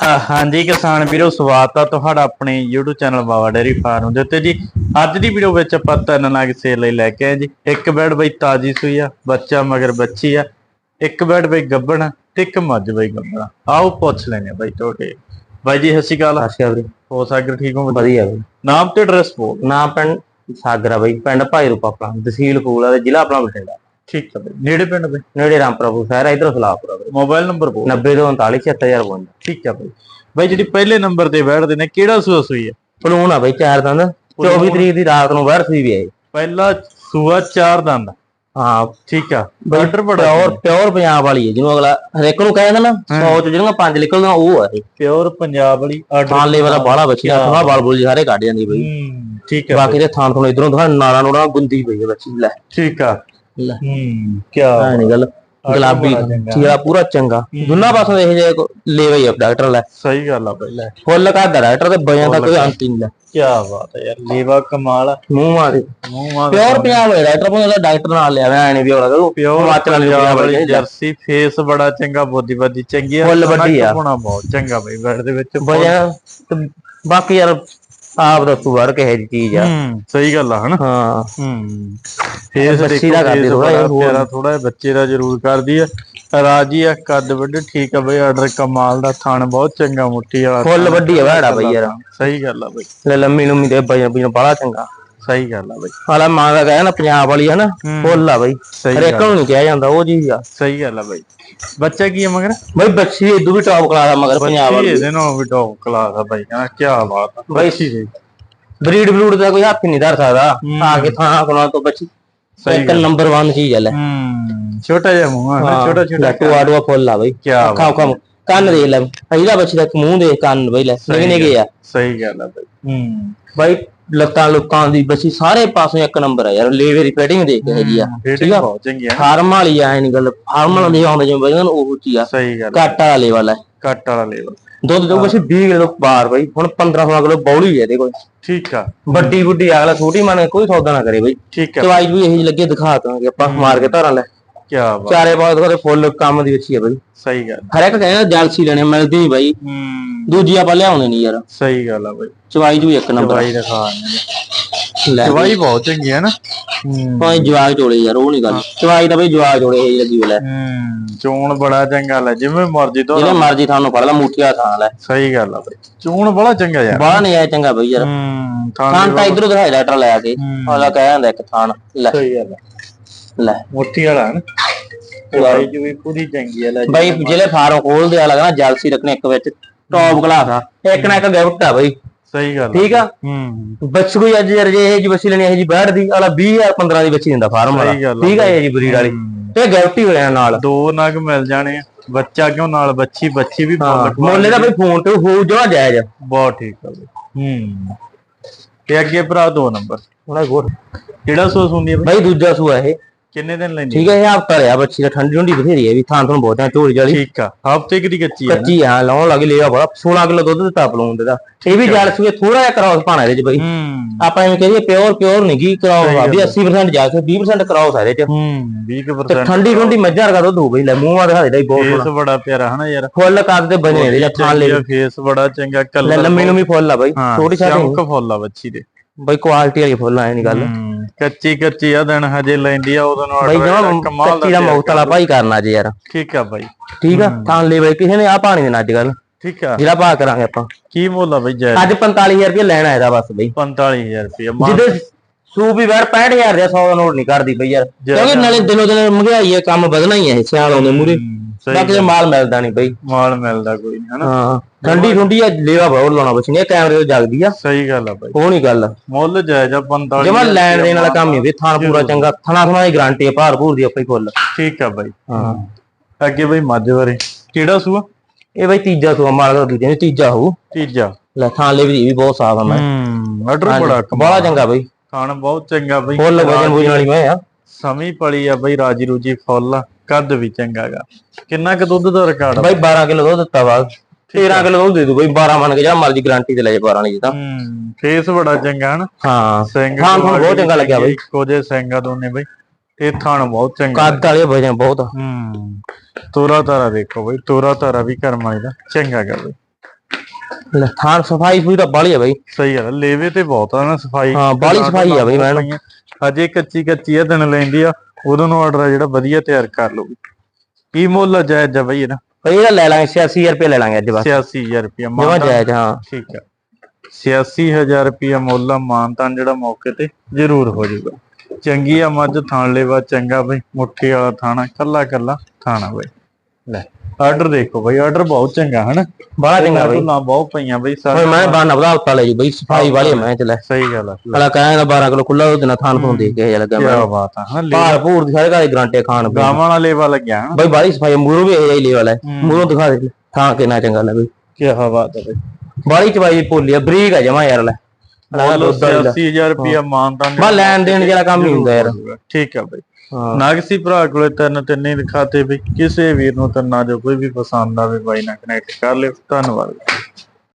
ਹਾਂਜੀ ਕਿਸਾਨ ਵੀਰੋ ਸਵਾਗਤ ਆ ਤੁਹਾਡਾ ਆਪਣੇ YouTube channel Bawa dairy farm ਦੇ ਉੱਤੇ ਜੀ। ਅੱਜ ਦੀ ਵੀਡੀਓ ਵਿੱਚ ਆਪਾਂ ਤਿੰਨ ਨਗ ਸੇਲ ਲਈ ਲੈ ਕੇ ਆਏ ਜੀ। ਇੱਕ ਬੈਡ ਬਈ ਤਾਜੀ ਸੂਈ ਆ ਬੱਚਾ ਮਗਰ ਬੱਚੀ ਆ। ਇੱਕ ਬੈਡ ਬਈ ਗੱਬਣ ਆ, ਤੇ ਇੱਕ ਮੱਝ ਬਈ ਗੱਬਣ। ਆ। ਆਓ ਪੁੱਛ ਲੈਣੇ ਬਈ ਤੁਹਾਡੇ। ਬਾਈ ਜੀ ਸਤਿ ਸ਼੍ਰੀ ਅਕਾਲ। ਆਸ਼ਿਆ ਵੀਰੇ। ਹੋ ਸਾਗਰ ਠੀਕ ਹੋ? ਵਧੀਆ। ਬਈ ਨਾਮ ਤੇ ਐਡਰੈਸ ਬੋਲ। ਨਾਮ ਪਿੰਡ ਸਾਗਰਾ ਬਈ ਪਿੰਡ ਭਾਈ ਰੂਪਾ ਆਪਣਾ ਤਹਿਸੀਲ ਫੂਲਾ ਤੇ ਜ਼ਿਲ੍ਹਾ ਆਪਣਾ ਬਠਿੰਡਾ। ਠੀਕ ਹੈ ਬਈ। ਨੇੜੇ ਪਿੰਡ ਬਈ ਨੇੜੇ ਰਾਮਪੁਰਾ ਸ਼ਹਿਰ ਆ ਇਧਰ ਸਲਾਹਪੁਰਾ ਵੀਰੇ। ਮੋਬਾਈਲ ਨੰਬਰ ਬੋਲ। 90 ਤੋਂ 39 76052 ਠੀਕ ਹੈ ਬਈ। ਬਾਈ ਜਿਹੜੀ ਪਹਿਲੇ ਨੰਬਰ ਤੇ ਬੈਠਦੇ ਨੇ ਕਿਹੜਾ ਸੂਆ ਸੂਈ ਆ? ਪਲੂਣ ਆ ਬਈ ਚਾਰ ਦੰਦ। 24 ਤਰੀਕ ਦੀ ਰਾਤ ਨੂੰ ਸੂਈ ਵੀ ਆਈ ਪਹਿਲਾ ਸੂਆ ਚਾਰ ਦੰਦ। ਹਾਂ ਠੀਕ ਆ। ਬਾਰਡਰ ਬੜਾ ਪਿਓਰ ਪਿਓਰ ਪੰਜਾਬ ਵਾਲੀ ਹੈ ਜਿਹਨੂੰ ਅਗਲਾ ਹਰੇਕ ਨੂੰ ਕਹਿੰਦਾ ਨਾ 100 ਚ ਜਿਹੜੀਆਂ ਪੰਜ ਨਿਕਲਦੀਆਂ ਉਹ ਆ ਇਹ। ਪਿਓਰ ਪੰਜਾਬ ਵਾਲੀ ਥਾਂ ਲੇਵਾ ਦਾ ਬਾਹਲਾ ਬੱਚੀ ਆ ਥੋੜਾ ਬਲ ਬੁਲ ਸਾਰੇ ਕੱਢ ਜਾਂਦੀ ਬਈ। ਹੂੰ ਠੀਕ ਹੈ ਬਾਕੀ ਦੇ ਥਾਂ ਤੋਂ ਇਧਰੋਂ ਥਾਂ ਨਾਲਾ ਨੂੜਾ ਗੁੰਦੀ ਪਈ ਹੈ ਬੱਚੀ ਲੈ। ਠੀਕ ਆ। ਲੈ। ਹੂੰ। ਕੀ ਐ ਨਹੀਂ ਗੱਲ। ਗੁਲਾਬੀ। ਚੀਰਾ ਪੂਰਾ ਚੰਗਾ। ਦੋਨਾਂ ਪਾਸੋਂ ਇਹ ਜੇ ਲੇਵਾ ਹੀ ਆ ਡਾਕਟਰ ਲੈ। ਸਹੀ ਗੱਲ ਆ ਬਈ। ਲੈ। ਫੁੱਲ ਕਰਦਾ ਡਾਕਟਰ ਤੇ ਬਈਆਂ ਦਾ ਕੋਈ ਅੰਤ ਹੀ ਨਹੀਂ ਲੈ ਕੀ ਬਾਤ ਹੈ ਯਾਰ ਲੇਵਾ ਕਮਾਲ ਮੂੰਹ ਮਾਰੇ। ਮੂੰਹ ਮਾਰ। ਪਿਓਰ ਪੰਜਾਬ ਵਾਲੇ ਡਾਕਟਰ ਕੋਲ ਡਾਕਟਰ ਨਾਲ ਲਿਆ ਨਹੀਂ ਵੀ ਹੋਣਾ ਕਰੂ ਪਿਓਰ ਪੰਜਾਬ ਵਾਲੀ ਜਰਸੀ ਫੇਸ ਬੜਾ ਚੰਗਾ ਬੋਦੀ ਬਾਦੀ ਚੰਗੀ ਆ। ਫੁੱਲ ਵੱਡੀ ਆ। ਹੋਣਾ ਬਹੁਤ ਚੰਗਾ ਬਈ ਬੈਡ ਦੇ ਵਿੱਚ ਬਈਆਂ ਬਾਕੀ ਯਾਰ ਆਪ ਦੱਸੂ ਵਰ ਕਿਹੇ ਦੀ ਚੀਜ਼ ਆ। ਹੂੰ ਸਹੀ ਗੱਲ ਆ ਹਨਾ? ਹਾਂ। ਹੂੰ। ਫੇਸ ਬੱਚੀ ਦਾ ਕਰਦੀ ਬੜਾ ਜਿਹਾ। ਪਿਆਰਾ ਥੋੜਾ ਜਿਹਾ ਬੱਚੇ ਦਾ ਜ਼ਰੂਰ ਕਰਦੀ ਆ। ਰਾਜੀ ਆ ਕੱਦ ਵੱਡੇ ਠੀਕ ਆ ਬਈ ਆਰਡਰ ਕਮਾਲ ਦਾ ਥਣ ਬਹੁਤ ਚੰਗਾ ਮੁੱਠੀ ਵਾਲਾ ਫੁੱਲ। ਵੱਡੀ ਆ ਵੜਾ ਬਈ ਯਾਰ। ਸਹੀ ਗੱਲ ਆ ਬਈ। ਲੈ ਲੰਮੀ ਲੰਮੀ ਤੇ ਬਈਆਂ ਬਈਆਂ ਬੜਾ ਚੰਗਾ। ਸਹੀ ਗੱਲ ਆ ਬਈ। ਹਾਲਾ ਮਾਂ ਦਾ ਕਹਿੰਦਾ ਨਾ ਪੰਜਾਬ ਵਾਲੀ ਹੈ ਨਾ ਹੂੰ। ਫੁੱਲ ਆ ਬਈ। ਹਰੇਕ ਨੂੰ ਨਹੀਂ ਕਿਹਾ ਜਾਂਦਾ ਉਹ ਚੀਜ਼ ਆ। ਸਹੀ ਗੱਲ ਆ ਬਈ। ਬੱਚਾ ਕੀ ਆ ਮਗਰ? ਬਈ ਬੱਚੀ ਇਦੋਂ ਵੀ ਟੌਪ ਕਲਾਸ ਆ ਮਗਰ ਪੰਜਾਬ ਵਾਲੀ। ਇਹਦੇ ਨਾਲ ਵੀ ਟੌਪ ਕਲਾਸ ਆ ਬਈ। ਹਾਂ ਕੀ ਬਾਤ ਆ। ਬਈ ਦੀ ਬਰੀਡ ਬਲੂਡ ਦਾ ਕੋਈ ਹੱਥ ਨਹੀਂ ਧਰ ਸਕਦਾ। ਹੂੰ। ਆ ਕੇ ਥਾਂ ਕੋਲਾਂ ਤੋਂ ਬੱਚੀ। ਸਹੀ ਇੱਕ ਨੰਬਰ 1 ਚੀਜ਼ ਹੈ ਲੈ। ਹੂੰ ਛੋਟਾ ਜਿਹਾ ਮੂੰਹ ਆ ਛੋਟਾ ਛੋਟਾ। ਲੱਟੂ ਆੜੂਆ ਫੁੱਲ ਆ ਬਈ। ਕੀ ਖਾਓ ਖਾਓ। ਕੰਨ ਦੇਖ ਲੈ। ਇਹਦਾ ਬੱਚੀ ਦਾ ਮੂੰਹ ਦੇ ਕੰਨ ਬਈ ਲੈ। ਨਿਗੇ ਨਿਗੇ ਆ। ਸਹੀ ਗੱਲ ਆ ਬਈ। ਹੂੰ। ਬਾਈ ਲੱਤਾਂ ਲੁੱਕਾਂ ਦੀ ਬੱਚੀ ਸਾਰੇ ਪਾਸੋਂ ਇੱਕ ਨੰਬਰ ਆ ਯਾਰ ਲੇਵੇ ਦੀ ਪੈਟਿੰਗ ਦੇਖ ਕੇ ਹੈਗੀ ਆ ਠੀਕ ਆ? ਬਹੁਤ ਚੰਗੀ ਆ ਫਾਰਮ ਵਾਲੀ ਆ ਐ ਨਹੀਂ ਗੱਲ ਫਾਰਮ ਵਾਲਾ ਨਹੀਂ ਆਉਂਦਾ ਜਿਵੇਂ ਬਈ ਉਹ ਚੀ ਆ ਸਹੀ ਗੱਲ ਘੱਟ ਵਾਲਾ ਲੈਵਲ ਹੈ ਕੱਟ ਵਾਲਾ ਲੈਵਲ ਦੁੱਧ ਦੋ ਬੱਚੀ 20 ਕਿਲੋ ਬਾਹਰ ਬਈ ਹੁਣ 15 16 ਕਿਲੋ ਬੌਲੀ ਹੈ ਇਹਦੇ ਕੋਲ। ਠੀਕ ਆ। ਵੱਡੀ ਬੁੱਢੀ ਅਗਲਾ ਛੋਟੀ ਮਨ ਕੋਈ ਸੌਦਾ ਨਾ ਕਰੇ ਬਈ। ਠੀਕ ਆ। ਚਵਾਈ ਵੀ ਇਹੀ ਜਿਹੀ ਲੱਗੇ ਦਿਖਾ ਦਾਂਗੇ ਆਪਾਂ ਮਾਰ ਕੇ ਧਾਰਾਂ ਲੈ। ਕੀ ਬਾਤ। ਚਾਰੇ ਬਾਅਦ ਉਹਦੇ ਫੁੱਲ ਕੰਮ ਦੀ ਬੱਚੀ ਆ ਬਈ। ਸਹੀ ਗੱਲ। ਹਰ ਇੱਕ ਕਹਿੰਦਾ ਜਲਸੀ ਲੈਣੇ ਮਿਲਦੀ ਨਹੀਂ ਬਾਈ। ਹੂੰ। ਦੂਜੀ ਆਪਾਂ ਲਿਆਉਂਦੇ ਨਹੀਂ ਯਾਰ। ਸਹੀ ਗੱਲ ਆ ਬਈ। ਚਵਾਈ ਜੂ ਇੱਕ ਨੰਬਰ ਦਵਾਈ ਦਿਖਾ ਲੈ। ਦਵਾਈ ਬਹੁਤ ਚੰਗੀ ਹੈ ਨਾ। ਹੂੰ। ਭਾਈ ਜਵਾਗ ਜੋੜੇ ਯਾਰ ਉਹ ਨਹੀਂ ਗੱਲ। ਚਵਾਈ ਦਾ ਬਈ ਜਵਾਗ ਜੋੜੇ ਇਹ ਲੱਗੀ ਹੋਇਆ ਹੂੰ ਚੋਣ ਬੜਾ ਚੰਗਾ ਲੈ ਜਿਵੇਂ ਮਰਜ਼ੀ ਤੋਂ ਜਿਹਨੇ ਮਰਜ਼ੀ ਤੁਹਾਨੂੰ ਫੜ ਲਾ ਮੂਠੀਆ ਥਾਂ ਲੈ। ਸਹੀ ਗੱਲ ਆ ਬਈ। ਚੋਣ ਬੜਾ ਚੰਗਾ ਯਾਰ। ਬਾਹਰ ਨਹੀਂ ਆਇਆ ਚੰਗਾ ਬਈ ਯਾਰ। ਹੂੰ ਥਾਂ ਤਾਂ ਇਧਰੋਂ ਦਿਖਾਈ ਲੈਟਰ ਲੈ ਕੇ। ਹੂੰ। ਉਹਦਾ ਕਹਿ ਜਾਂਦਾ ਇੱਕ ਥਾਂ। ਲੈ। ਸਹੀ ਗੱਲ ਆ। ਲੈ। ਮੁੱਠੀ ਵਾਲਾ ਹੈ ਨਾ ਦਵਾਈ ਜੀ ਵੀ ਪੂਰੀ ਚੰਗੀ ਹੈ ਲੈ। ਬਈ ਜਿਹੜੇ ਫਾਰਮ ਖੋਲਦੇ ਆ ਲੱਗਣਾ ਜਲਸੀ ਰੱਖਣੇ ਇੱਕ ਵਿੱਚ ਟੌਪ ਕਲਾਸ ਆ। ਇੱਕ ਨਾ ਇੱਕ ਗਿਫਟ ਆ ਬਈ। ਸਹੀ ਗੱਲ ਆ। ਠੀਕ ਆ? ਹੂੰ। ਬੱਚ ਕੋਈ ਅੱਜ ਯਾਰ ਜੇ ਇਹ ਜੀ ਬੱਚੀ ਲੈਣੀ ਇਹ ਜੀ ਬੈਠ ਦੀ ਅਲਾ 20000 15 ਦੀ ਬੱਚੀ ਦਿੰਦਾ ਫਾਰਮ ਵਾਲਾ। ਆ ਠੀਕ ਆ ਇਹ ਜੀ ਬਰੀਡ ਵਾਲੀ। ਤੇ ਗਿਫਟ ਹੀ ਹੋ ਜਾਣਾ ਨਾਲ। ਦੋ ਨਗ ਮਿਲ ਜਾਣੇ ਆ। ਬੱਚਾ ਕਿਉਂ ਨਾਲ? ਬੱਚੀ ਬੱਚੀ ਵੀ ਮੁੱਲ ਦਾ ਬਈ ਫੋਨ ਤੇ ਹੋ ਜਵਾ ਜਾਇਜ਼ ਬਹੁਤ ਠੀਕ ਆ ਬਈ। ਹੂੰ। ਤੇ ਅੱਗੇ ਭਰਾ ਦੋ ਨੰਬਰ। ਉਹਦਾ ਗੋਰ ਕਿਹੜਾ ਹੈ ਬਈ? ਬਈ ਦੂਜਾ ਸੂਆ ਇਹ। ਕਿੰਨੇ ਦਿਨ ਲੈਂਦੀ ਠੀਕ ਹੈ ਇਹ ਹਫਤਾ ਰਿਆ ਬੱਚੀ ਦਾ ਠੰਡੀ ਠੰਡੀ ਬਥੇਰੀ ਹੈ ਵੀ ਥਾਂ ਤੁਹਾਨੂੰ ਬਹੁਤ ਆ ਝੋਲੀ ਜਾਲੀ। ਠੀਕ ਆ ਹਫ਼ਤੇ ਦੀ ਕੱਚੀ ਨਾ? ਕੱਚੀ ਆ ਲਾਉਣ ਲੱਗ ਲਿਆ ਬੜਾ 16 ਕਿਲੋ ਦੁੱਧ ਦਿੱਤਾ ਪਲੂਨ ਦੇ ਦਾ ਇਹ ਵੀ ਜਲ ਸੂਏ ਥੋੜਾ ਜਿਹਾ ਕਰਾਉਸ ਪਾਣਾ ਇਹਦੇ ਚ ਬਈ। ਹੂੰ। ਆਪਾਂ ਐਵੇਂ ਕਹੀਏ ਪਿਓਰ ਪਿਓਰ ਨਹੀਂ ਕੀ ਕਰਾਉਸ ਆ। ਵੀ 80% ਜਾ ਕੇ 20% ਕਰਾਉਸ ਆ ਇਹਦੇ ਚ। ਹੂੰ ਤੇ 20% ਠੰਡੀ ਠੰਡੀ ਮੱਝਾਂ ਵਰਗਾ ਦੁੱਧ ਹੋ ਬਈ ਲੈ ਮੂੰਹ ਆ ਦਿਖਾ ਦੇ ਬਹੁਤ ਫੇਸ ਬੜਾ ਪਿਆਰਾ ਹਨਾ ਯਾਰ? ਫੁੱਲ ਕੱਦ ਦੇ ਬਣੇ ਇਹਦੇ ਥਾਂ ਲੈ ਫੇਸ ਬੜਾ ਚੰਗਾ ਲੈ ਕਲਰ ਲੰਮੀ ਲੰਮੀ ਫੁੱਲ ਆ ਬਈ ਹਾਂ ਛੋਟੀ ਛਾਟੀ ਚਮਕ ਫੁੱਲ ਆ ਬੱਚੀ ਦੇ। ਬਈ ਕੁਆਲਿਟੀ ਵਾਲੀ ਫੁੱਲ ਆ ਨਹੀਂ ਗੱਲ। ਹੂੰ। ਕੱਚੀ ਕੱਚੀ ਆ ਦਿਨ ਹਜੇ ਲੈਂਦੀ ਆ ਨਾਲ ਬਈ order ਜਮਾ ਕਮਾਲ ਦਾ ਕੱਚੀ ਦਾ ਮੌਤ ਵਾਲਾ ਭਾਈ ਕਰਨਾ ਜੇ ਯਾਰ। ਠੀਕ ਆ ਬਾਈ। ਠੀਕ ਆ? ਥਾਂ ਲੈ ਬਈ ਕਿਸੇ ਨੇ ਆ ਪਾਣੀ ਦੇਣਾ ਅੱਜ ਕੱਲ ਠੀਕ ਆ। ਜਿਹੜਾ ਭਾਅ ਕਰਾਂਗੇ ਆਪਾਂ। ਕੀ ਮੁੱਲ ਆ ਬਈ ਜੈ ਅੱਜ 45000 ਰੁਪਏ ਲੈਣਾ ਇਹਦਾ ਬਸ ਬਈ। 45000 ਰੁਪਏ ਜਿਹਦੇ ਸੂ ਵੀ ਵੈਰ 65000 ਦਾ 100 ਦਾ ਨੋਟ ਨਹੀਂ ਕਰਦੀ ਬਈ ਯਾਰ। ਕਿਉਂਕਿ ਨਾਲੇ ਦਿਨੋ ਦਿਨ ਮਹਿੰਗਾਈ ਹੈ ਕੰਮ ਵਧਣਾ ਹੀ ਹੈ ਸਿਆਲ ਆਉਂਦੇ ਮੂਰੇ ਬਾਕੀ ਤੇ ਮਾਲ ਮਿਲਦਾ ਨਹੀਂ ਬਈ। ਮਾਲ ਮਿਲਦਾ ਕੋਈ ਨਹੀਂ ਹਨਾ? ਹਾਂ ਠੰਡੀ ਠੰਡੀ ਆ ਲੇਵਾ ਬਹੁਤ ਲਾਉਣਾ ਬਸ ਨਹੀਂ ਕੈਮਰੇ ਤੋਂ ਜਗਦੀ ਆ। ਸਹੀ ਗੱਲ ਆ ਬਾਈ। ਉਹ ਨਹੀਂ ਗੱਲ। ਮੁੱਲ ਜਾਇਜ਼ ਆ 45 ਜਮਾ ਲੈਣ ਦੇਣ ਵਾਲਾ ਕੰਮ ਹੀ ਵੀ ਥਾਂ ਪੂਰਾ ਚੰਗਾ ਥਣਾ ਥਣਾ ਦੀ ਗਾਰੰਟੀ ਹੈ ਭਾਰ ਭੂਰ ਦੀ ਆਪੇ ਫੁੱਲ ਠੀਕ ਆ ਬਾਈ। ਹਾਂ। ਅੱਗੇ ਬਈ ਮੱਝ ਬਾਰੇ। ਕਿਹੜਾ ਸੂਆ? ਇਹ ਬਈ ਤੀਜਾ ਸੂਆ ਮਾਲ ਦਾ ਦੂਜੇ ਤੀਜਾ ਹੋਊ। ਤੀਜਾ। ਲੈ ਥਾਂ ਲੈ ਵੀ ਬਹੁਤ ਸਾਫ਼ ਆ ਮੈਂ। ਹੂੰ ਆਰਡਰ ਬੜਾ ਬੜਾ ਚੰਗਾ ਬਈ। ਖਾਣ ਬਹੁਤ ਚੰਗਾ ਬਈ। ਫੁੱਲ ਵਜਨ ਬੁਜਣ ਵਾਲੀ ਮੈਂ ਆ। ਸਮੀ ਪਲੀ ਆ ਬਈ ਰਾਜੀ ਰੂਜੀ ਫੁੱਲ ਆ। ਕੱਦ ਵੀ ਚੰਗਾਗਾ ਕਿੰਨਾ ਕੁ ਦੁੱਧ ਦਾ ਰਿਕਾਰਡ ਆ? ਬਾਈ 12 ਕਿਲੋ ਦੁੱਧ ਦਿੱਤਾ ਵਾ। 13 ਕਿਲੋ ਦੁੱਧ ਦੇ ਦੂ ਬਈ 12 ਮੰਨ ਕੇ ਜਾ ਮਰਜ਼ੀ ਗਾਰੰਟੀ ਤੇ ਲੈ ਜਾ 12 ਨਹੀਂ ਤਾਂ। ਹੂੰ ਫੇਸ ਬੜਾ ਚੰਗਾ ਹਨ। ਹਾਂ ਸਿੰਘ ਹਾਂ ਤੁਹਾਨੂੰ ਬਹੁਤ ਚੰਗਾ ਲੱਗਿਆ ਬਈ। ਇੱਕੋ ਜਿਹੇ ਸਿੰਘ ਆ ਦੋਨੇ ਬਈ ਤੇ ਥਾਣ ਬਹੁਤ ਚੰਗਾ ਕੱਦ ਵਾਲੇ ਵਜਨ ਬਹੁਤ ਆ। ਹੂੰ ਤੋਰਾ ਤਾਰਾ ਦੇਖੋ ਬਈ ਤੋਰਾ ਤਾਰਾ ਵੀ ਕਰਮ ਵਾਲੀ ਦਾ ਚੰਗਾ ਗਾ ਬਈ। ਲੈ, ਥਾਂ ਸਫ਼ਾਈ ਸੂਈ ਤਾਂ ਬਾਲੀ ਆ ਬਈ। ਸਹੀ ਗੱਲ ਆ, ਲੇਵੇ ਤੇ ਬਹੁਤ ਆ ਨਾ ਸਫ਼ਾਈ। ਹਾਂ, ਬਾਹਲੀ ਸਫ਼ਾਈ ਆ ਬਈ ਮੈਡਮ। ਅਜੇ ਕੱਚੀ ਕੱਚੀ ਆ ਦਿਨ ਲੈਂਦੀ ਆ। ਉਦੋਂ ਨੂੰ ਆਰਡਰ ਜਿਹੜਾ ਵਧੀਆ ਤਿਆਰ ਕਰ ਲਓ। ਕੀ ਮੁੱਲ ਆ ਜਾਇਜ਼ ਆ ਬਈ ਇਹਦਾ? ਬਈ ਇਹਦਾ ਲੈ ਲਾਂਗੇ 86 ਰੁਪਏ ਲੈ ਲਾਂਗੇ ਅੱਜ ਬਸ। 86000 ਰੁਪਇਆ ਜਮਾ ਜਾਇਜ਼ ਹਾਂ। ਠੀਕ ਆ। 86000 ਰੁਪਇਆ ਮੁੱਲ ਆ ਮਾਨਤਾਨ ਜਿਹੜਾ ਮੌਕੇ ਤੇ ਜ਼ਰੂਰ ਹੋ ਜਾਊਗਾ। ਚੰਗੀ ਆ ਮੱਝ ਥਾਣ ਲੈਵਾ ਚੰਗਾ ਬਈ। ਮੁੱਠੀ ਵਾਲਾ ਥਾਣਾ ਕੱਲਾ ਕੱਲਾ ਥਾਣਾ ਬਈ। ਲੈ। ਆਰਡਰ ਦੇਖੋ ਬਈ ਆਰਡਰ ਬਹੁਤ ਚੰਗਾ ਹਨਾ? ਬੜਾ ਚੰਗਾ ਬਈ। ਨਾ ਬਹੁਤ ਪਈਆਂ ਬਈ ਸਾਰੇ ਮੈਂ ਬਾਨਾ ਵਧਾ ਉਤਾ ਲੈ ਜੀ ਬਈ ਸਫ਼ਾਈ ਵਾਲੀ ਮੈਂ ਚ ਲੈ ਸਹੀ ਗੱਲ ਆ। ਅਲਾ ਕਹਿੰਦਾ 12 ਕਿਲੋ ਖੁੱਲਾ ਉਹਦੇ ਨਾਲ ਥਾਨ ਤੋਂ ਦੇ ਕੇ ਲੱਗਾ ਕੀ ਮੈਂ ਬਾਤ ਆ ਹਾਂ ਭਾਰ ਭੂਰ ਦੀ ਸਾਰੇ ਘਰ ਗਰੰਟੀ ਖਾਣ। ਗਾਵਾਂ ਵਾਲਾ ਲੇਵਾ ਲੱਗਿਆ ਬਈ ਬਾਲੀ ਸਫ਼ਾਈ ਮੂਰੋਂ ਵੀ ਇਹ ਹੀ ਲੈ। ਵਾਲਾ ਮੂਰੋਂ ਦਿਖਾ ਦੇ ਥਾਂ ਕਿੰਨਾ ਚੰਗਾ ਲੱਗੇ। ਕੀ ਬਾਤ ਆ ਬਈ। ਬਾਲੀ ਚਵਾਈ ਭੋਲੀ ਆ ਬਰੀਕ ਆ ਜਮਾ ਯਾਰ ਲੈ। ਮੁੱਲ 80000 ਰੁਪਇਆ ਮਾਨਤਾਨ ਬਾ ਲੈਣ ਦੇਣ ਜਿਹੜਾ ਕੰਮ ਹੀ ਹੁੰਦਾ ਯਾਰ। ਠੀਕ ਆ ਬਈ। ਨਾਗਸੀ ਭਰਾ ਕੋਲੇ ਤਿੰਨ ਤਿੰਨ ਹੀ ਦਿਖਾਤੇ ਵੀ, ਕਿਸੇ ਵੀਰ ਨੂੰ ਤਿੰਨਾਂ ਜੋ ਕੋਈ ਵੀ ਪਸੰਦ ਆਵੇ, ਬਾਈ ਨਾਲ ਕਨੈਕਟ ਕਰ ਲਿਓ। ਧੰਨਵਾਦ।